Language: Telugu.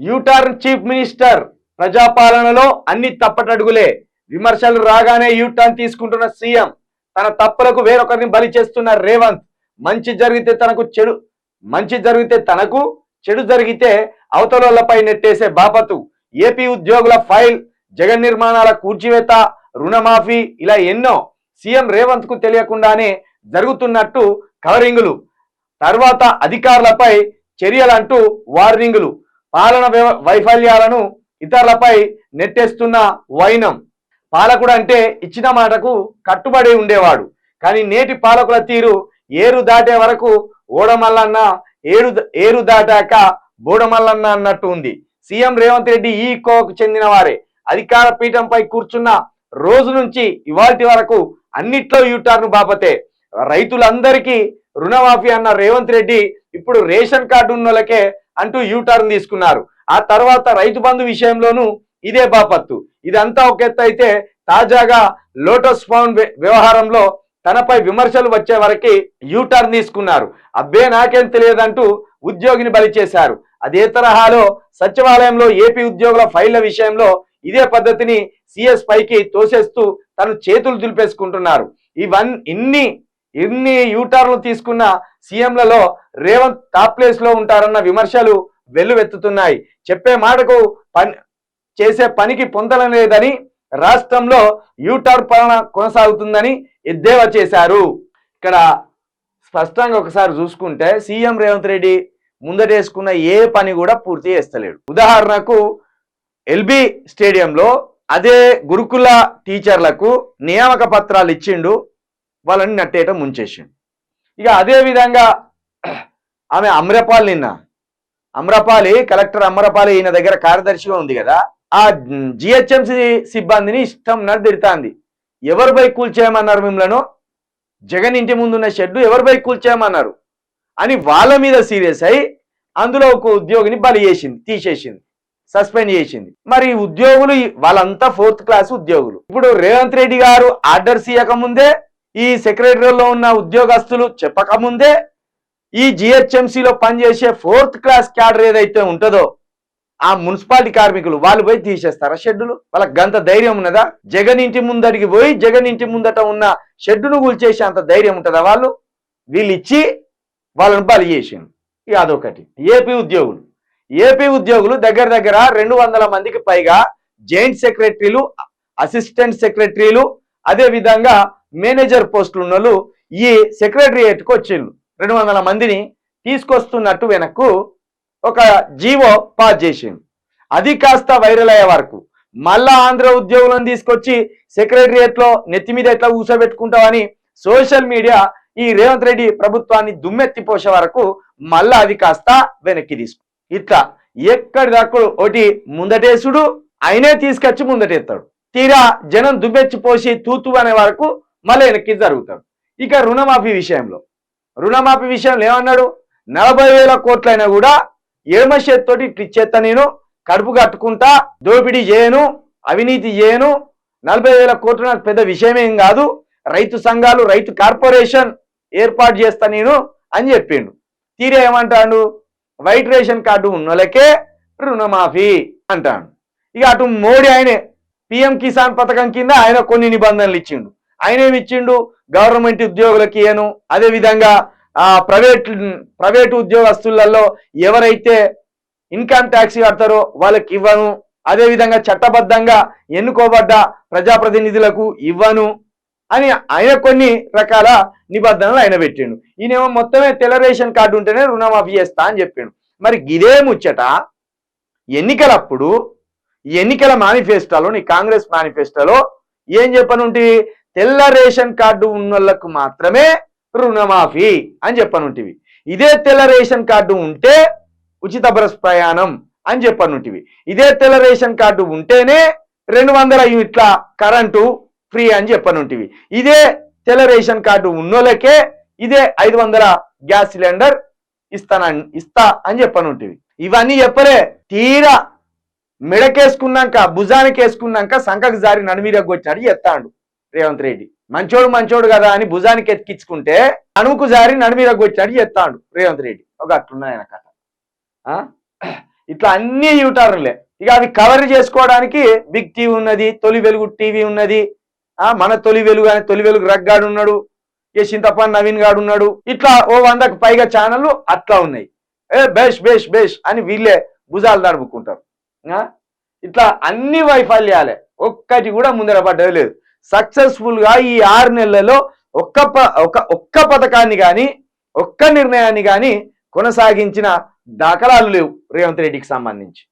యూటర్న్ చీఫ్ మినిస్టర్ ప్రజాపాలనలో అన్ని తప్పటడుగులే. విమర్శలు రాగానే యూటర్న్ తీసుకుంటున్న సీఎం తన తప్పులకు వేరొకరిని బలి చేస్తున్న రేవంత్ మంచి జరిగితే తనకు చెడు మంచి జరిగితే తనకు చెడు జరిగితే అవతలపై నెట్టేసే బాపతు ఏపీ ఉద్యోగుల ఫైల్ జగన్ నిర్మాణాల కూర్చివేత రుణమాఫీ ఇలా ఎన్నో సీఎం రేవంత్కు తెలియకుండానే జరుగుతున్నట్టు కవరింగులు. తర్వాత అధికారులపై చర్యలంటూ వార్నింగులు. పాలన వ్యవ- వైఫల్యాలను ఇతరులపై నెట్టేస్తున్న వైనం. పాలకుడు అంటే ఇచ్చిన మాటకు కట్టుబడి ఉండేవాడు. కానీ నేటి పాలకుల తీరు ఏరు దాటే వరకు ఓడమల్లన్న ఏడు ఏరు దాటాక బోడమల్లన్న అన్నట్టు ఉంది. సీఎం రేవంత్ రెడ్డి ఈ కోకు చెందిన వారే అధికార పీఠంపై కూర్చున్న రోజు నుంచి ఇవాల్టి వరకు అన్నిట్లో యూటర్న్ బాపతే. రైతులందరికీ రుణమాఫీ అన్న రేవంత్ రెడ్డి ఇప్పుడు రేషన్ కార్డు ఉన్న వాళ్ళకే అంటూ యూటర్న్ తీసుకున్నారు. ఆ తర్వాత రైతు బంధు విషయంలోనూ ఇదే బాపత్తు. ఇదంతా ఒక ఎత్తు అయితే తాజాగా లోటస్ ఫౌండ్ వ్య- వ్యవహారంలో తనపై విమర్శలు వచ్చే వరకు యూటర్న్ తీసుకున్నారు. అబ్బే నాకేం తెలియదంటూ ఉద్యోగిని బలి చేశారు. అదే తరహాలో సచివాలయంలో ఏపీ ఉద్యోగుల ఫైళ్ళ విషయంలో ఇదే పద్ధతిని సిఎస్ పైకి తోసేస్తూ తను చేతులు దులిపేసుకుంటున్నారు. ఇవన్నీ ఇన్ని ఇన్ని యూటర్న్లు తీసుకున్న సీఎంలలో రేవంత్ టాప్ ప్లేస్లో ఉంటారన్న విమర్శలు వెల్లువెత్తుతున్నాయి. చెప్పే మాటకు పని చేసే పనికి పొందలేదని రాష్ట్రంలో యూటర్న్ పాలన కొనసాగుతుందని ఎద్దేవా చేశారు. ఇక్కడ స్పష్టంగా ఒకసారి చూసుకుంటే సీఎం రేవంత్ రెడ్డి ముందటేసుకున్న ఏ పని కూడా పూర్తి చేస్తలేడు. ఉదాహరణకు ఎల్బి స్టేడియంలో అదే గురుకుల టీచర్లకు నియామక పత్రాలు ఇచ్చిండు వాళ్ళని నట్టేయటం ముంచేసిండు. ఇక అదే విధంగా ఆమె అమ్రపాల్ నిన్న. అమ్రపాలి కలెక్టర్ అమ్రపాలి ఈయన దగ్గర కార్యదర్శిగా ఉంది కదా. ఆ జిహెచ్ఎంసి సిబ్బందిని ఇష్టం నడిదిడుతాంది ఎవరు బైక్ కూల్చేయమన్నారు మిమ్మలను? జగన్ ఇంటి ముందున్న షెడ్డు ఎవరు బైక్ కూల్చేయమన్నారు అని వాళ్ళ మీద సీరియస్ అయి అందులో ఒక ఉద్యోగిని బలి చేసింది తీసేసింది సస్పెండ్ చేసింది. మరి ఈ ఉద్యోగులు వాళ్ళంతా ఫోర్త్ క్లాస్ ఉద్యోగులు. ఇప్పుడు రేవంత్ రెడ్డి గారు ఆర్డర్స్ ఇవ్వకముందే ఈ సెక్రటరీలో ఉన్న ఉద్యోగస్తులు చెప్పకముందే ఈ జిహెచ్ఎంసీలో పనిచేసే ఫోర్త్ క్లాస్ క్యాడర్ ఏదైతే ఉంటుందో ఆ మున్సిపాలిటీ కార్మికులు వాళ్ళు పోయి తీసేస్తారా షెడ్డులు? వాళ్ళకి గంత ధైర్యం ఉన్నదా? జగన్ ఇంటి ముందడికి పోయి జగన్ ఇంటి ముందట ఉన్న షెడ్డును కూల్చేసే అంత ధైర్యం ఉంటుందా వాళ్ళు? వీళ్ళు ఇచ్చి వాళ్ళని బలి చేసిండు. అదొకటి. ఏపీ ఉద్యోగులు. ఏపీ ఉద్యోగులు దగ్గర దగ్గర రెండు వందల మందికి పైగా జాయింట్ సెక్రటరీలు అసిస్టెంట్ సెక్రటరీలు అదే విధంగా మేనేజర్ పోస్టులు ఉన్న వాళ్ళు ఈ సెక్రటరియేట్కు వచ్చిండ్రు రెండు వందల మందిని తీసుకొస్తున్నట్టు వెనక్కు ఒక జీవో పాస్ చేసిండు. అది కాస్త వైరల్ అయ్యే వరకు. మళ్ళా ఆంధ్ర ఉద్యోగులను తీసుకొచ్చి సెక్రటరియేట్లో నెత్తి మీద ఎట్లా కూర్చోబెట్టుకుంటామని సోషల్ మీడియా ఈ రేవంత్ రెడ్డి ప్రభుత్వాన్ని దుమ్మెత్తిపోసే వరకు మళ్ళా అది కాస్త వెనక్కి తీసుకు ఇట్లా ఎక్కడిదక్కడు ఒకటి ముందటేసుడు ఆయనే తీసుకొచ్చి ముందటేస్తాడు. తీరా జనం దుమ్మెచ్చిపోసి తూతు అనే వరకు మళ్ళీ వెనక్కి జరుగుతాడు. ఇక రుణమాఫీ విషయంలో. రుణమాఫీ విషయంలో ఏమన్నాడు? నలభై వేల కోట్లైనా కూడా ఎడమ చేతితోటి ఇట్లా నేను కడుపు కట్టుకుంటా దోపిడీ చేయను అవినీతి చేయను. నలభై వేల కోట్లు నాకు పెద్ద విషయమేం కాదు. రైతు సంఘాలు రైతు కార్పొరేషన్ ఏర్పాటు చేస్తా నేను అని చెప్పిండు. తీరే ఏమంటాడు? వైట్ రేషన్ కార్డు ఉన్నోళ్ళకే రుణమాఫీ అంటాడు. ఇక అటు మోడీ ఆయనే పిఎం కిసాన్ పథకం కింద ఆయన కొన్ని నిబంధనలు ఇచ్చిండు. ఆయన ఏమి ఇచ్చిండు? గవర్నమెంట్ ఉద్యోగులకి ఏను? అదేవిధంగా ఆ ప్రైవేట్ ప్రైవేట్ ఉద్యోగస్తులలో ఎవరైతే ఇన్కమ్ ట్యాక్స్ కడతారో వాళ్ళకి ఇవ్వను. అదేవిధంగా చట్టబద్ధంగా ఎన్నుకోబడ్డ ప్రజాప్రతినిధులకు ఇవ్వను అని ఆయన కొన్ని రకాల నిబంధనలు ఆయన పెట్టిండు. ఈయనేమో మొత్తమే తెల్ల రేషన్ కార్డు ఉంటేనే రుణమాఫీ చేస్తా అని చెప్పిండు. మరి ఇదే ముచ్చట ఎన్నికలప్పుడు ఎన్నికల మేనిఫెస్టోలో నీ కాంగ్రెస్ మేనిఫెస్టోలో ఏం చెప్పనుంటి? తెల్ల రేషన్ కార్డు ఉన్నోళ్ళకు మాత్రమే రుణమాఫీ అని చెప్పనుంటివి. ఇదే తెల్ల రేషన్ కార్డు ఉంటే ఉచిత బస్ ప్రయాణం అని చెప్పనుంటివి. ఇదే తెల్ల రేషన్ కార్డు ఉంటేనే రెండు వందల యూనిట్ల కరెంటు ఫ్రీ అని చెప్పనుంటివి. ఇదే తెల్ల రేషన్ కార్డు ఉన్నోళ్ళకే ఇదే ఐదు వందల గ్యాస్ సిలిండర్ ఇస్తాన ఇస్తా అని చెప్పనుంటివి. ఇవన్నీ చెప్పలే తీరా మెడకేసుకున్నాక భుజానికి వేసుకున్నాక సంఖకు జారి నడిమీరకు వచ్చినాడు చెప్తాడు రేవంత్ రెడ్డి. మంచోడు మంచోడు కదా అని భుజానికి ఎత్తికించుకుంటే అణువుకు జారి నడిమీదకు వచ్చినాడు చెప్తాడు రేవంత్ రెడ్డి. ఒక అట్లున్నది ఆయన కథ. ఆ? ఇట్లా అన్ని యూటర్న్లే. ఇక అవి కవర్ చేసుకోవడానికి బిగ్ టీవీ ఉన్నది తొలి వెలుగు టీవీ ఉన్నది. ఆ? మన తొలి వెలుగు అని తొలి వెలుగు రగ్గాడు ఉన్నాడు. ఏ చింతపన్ నవీన్ గాడు ఉన్నాడు. ఇట్లా ఓ వందకు పైగా ఛానళ్ళు అట్లా ఉన్నాయి. ఏ బేష్ బేష్ బేష్ అని వీళ్ళే భుజాలు తడుపుకుంటారు ఆ? ఇట్లా అన్ని వైఫల్యాలే. ఒక్కటి కూడా ముందర పడ్డది లేదు. సక్సెస్ఫుల్గా ఈ ఆరు నెలలలో ఒక్క ప- ఒక ఒక్క పథకాన్ని కానీ ఒక్క నిర్ణయాన్ని కానీ కొనసాగించిన దాఖలాలు లేవు రేవంత్ రెడ్డికి సంబంధించి.